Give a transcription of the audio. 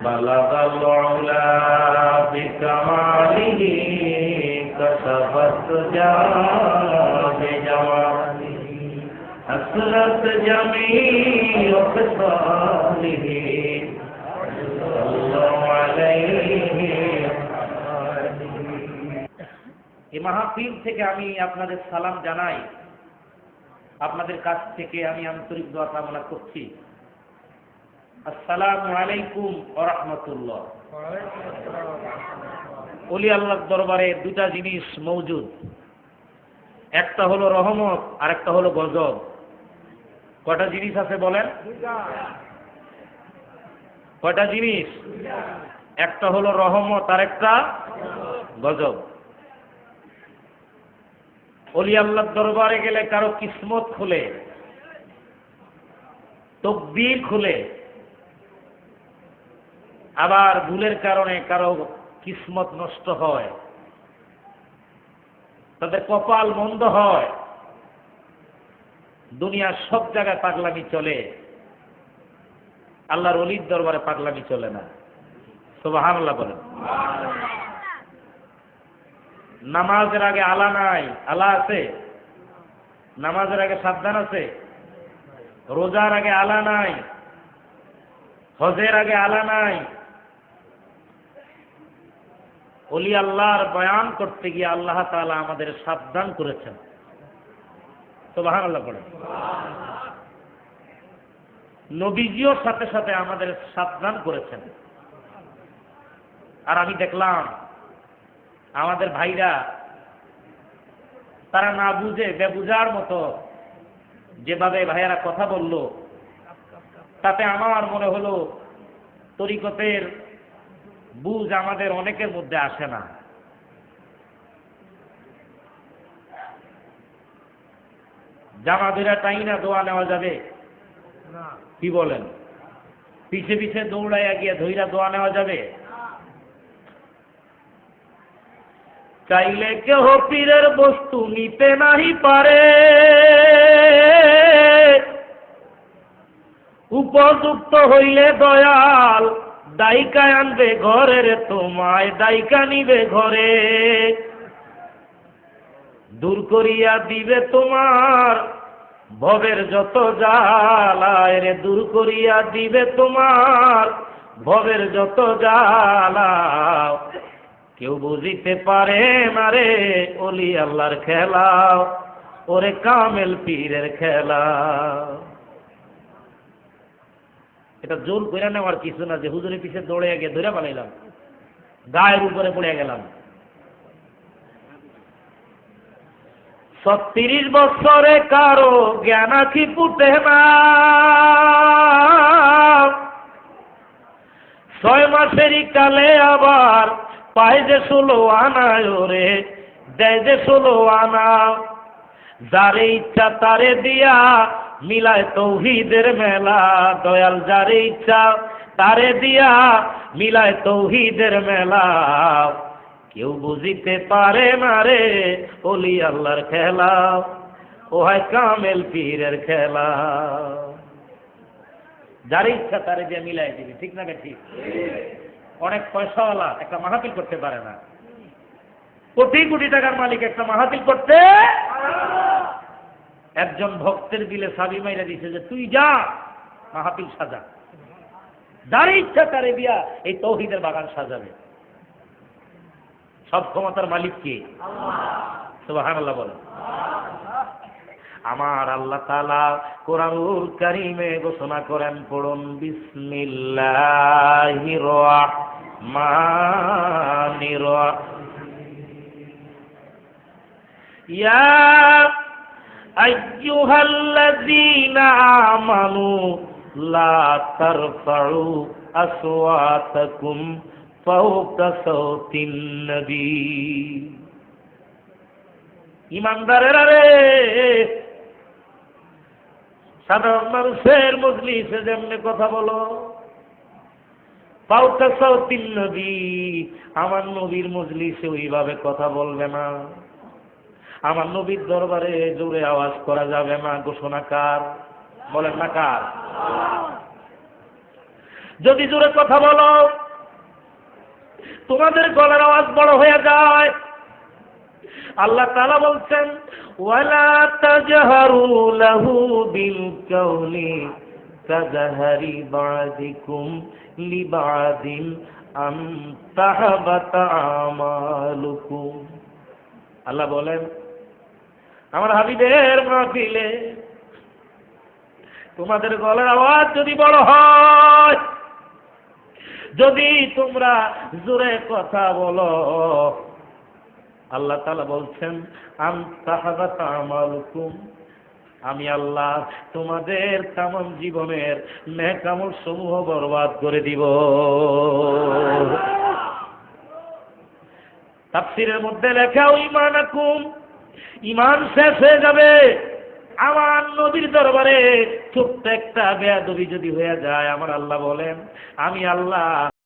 بلغ العلا بكماله كشفت جاه بجماله أسرت جميع خصاله صلى الله عليه এই মাহফিল থেকে আমি আপনাদের সালাম জানাই আপনাদের কাছ থেকে আমি আন্তরিক দোয়া কামনা করছি আসসালামু আলাইকুম ওরহমতুল্লাহ অলি আল্লাহর দরবারে দুটা জিনিস মৌজুদ একটা হলো রহমত আর একটা হলো গজব। কটা জিনিস আছে বলেন? কয়টা জিনিস? একটা হলো রহমত আর একটা গজব। অলি আল্লাহর দরবারে গেলে কারও কিসমত খুলে তকদির খুলে আবার ভুলের কারণে কারও কিসমত নষ্ট হয়। তাদের কপাল মন্দ হয়। দুনিয়ার সব জায়গায় পাগলামি চলে। আল্লাহর অলির দরবারে পাগলামি চলে না। সোবাহান আল্লাহ বলেন। নামাজের আগে আলা নাই, আলা আছে? নামাজের আগে সাবধান আছে? রোজার আগে আলা নাই? হজের আগে আলা নাই? অলি আল্লাহর বয়ান করতে গিয়ে আল্লাহ তাআলা আমাদের সাবধান করেছেন। তো বাহান আল্লাহ পড়েন। নবীজিও সাথে সাথে আমাদের সাবধান করেছেন। আর আমি দেখলাম, আমাদের ভাইরা, তারা না বুঝে, বেবুজার মতো যেভাবে ভাইয়েরা কথা বলল, তাতে আমার মনে হলো তরিকতের বুঝ আমাদের অনেকের মধ্যে আসে না। জামা ধরে টাই না দোয়া নেওয়া যাবে? কি বলেন? পিছে পিছে দৌড়াইয়া গিয়ে ধৈরা দোয়া নেওয়া যাবে? চাইলে কেহ পীরের বস্তু নিতে নাহি পারে। উপযুক্ত হইলে দয়াল দায়িকা আনবে ঘরের, তোমায় দায়িকা নিবে ঘরে। দূর করিয়া দিবে তোমার ভবের যত জ্বালায় রে, দূর করিয়া দিবে তোমার ভবের যত জ্বালা কেউ বুঝিতে পারে না রে, অলি আল্লাহর খেলা, ওরে কামেল পীরের খেলা। এটা জোর করে নেওয়ার কিছু না, যে হুজুরের পিছে দৌড়ে গিয়ে ধরে পালাইলাম গায়ের উপরে পড়ে গেলাম। ছত্রিশ বছরে কারও জ্ঞান আখি ফুটে না। ছয় মাসেরই কালে আবার পায় যে ষোলো আনা ওরে, দেয় যে ষোলো আনা। যারে ইচ্ছা তারে দিয়া মিলায় তৌহিদের মেলা, দয়াল যার ইচ্ছা তারে দিয়া মিলায় তৌহিদের মেলা। কেউ বুঝিতে পারে না রে অলি আল্লাহর খেলা, ও হয় কামেল পীরের খেলা। যার ইচ্ছা তারে দিয়ে মিলাই দিবি, ঠিক না ঠিক অনেক পয়সাওয়ালা একটা মাহাতিল করতে পারে না। কোটি কোটি টাকার মালিক একটা মাহাতিল করতে একজন ভক্তের দিলে সাবি মাইরা দিছে যে, তুই যা মাহাতিল সাজা। যার ইচ্ছা তারে বিয়া এই তৌহিদের বাগান সাজাবে। সব ক্ষমতার মালিক কে? সুবাহান আল্লাহ বলে আমার আল্লাহ তালা কোরআনুল কারিমে ঘোষণা করেন, পড়ুন, বিসমিল্লাহির রহমানির ইয়া আইয়ুহাল্লাযীনা আমানু লা তারফাউ আসওয়াতাকুম ফাওকা সাওতিন নবী। ইমানদারেরা রে, সাধারণ মানুষের মজলিসে যেমনি কথা বলো পাউকা সাউতিন নবী, আমার নবীর মজলিসে ওইভাবে কথা বলবে না। আমার নবীর দরবারে জোরে আওয়াজ করা যাবে না, ঘোষণা কার? বলেন না কার? যদি জোরে কথা বলো, তোমাদের গলার আওয়াজ বড় হয়ে যায়। আল্লাহ তাআলা বলছেন, ওয়ালা আমালুকুম। আল্লাহ বলেন আমার হাবিবের মাহফিলে। তোমাদের গলার আওয়াজ যদি বড় হয়, যদি তোমরা জোরে কথা বলো, আল্লাহ তালা বলছেন আম আল্লাহ তোমাদের তামাম জীবনের নেকামল সমূহ বরবাদ করে দিব। তাফসিরের মধ্যে লেখা ইমান আকুম ইমান শেষ হয়ে যাবে। আমার নদীর দরবারে ছোট্ট একটা বেয়াদবি যদি হয়ে যায়, আমার আল্লাহ বলেন, আমি আল্লাহ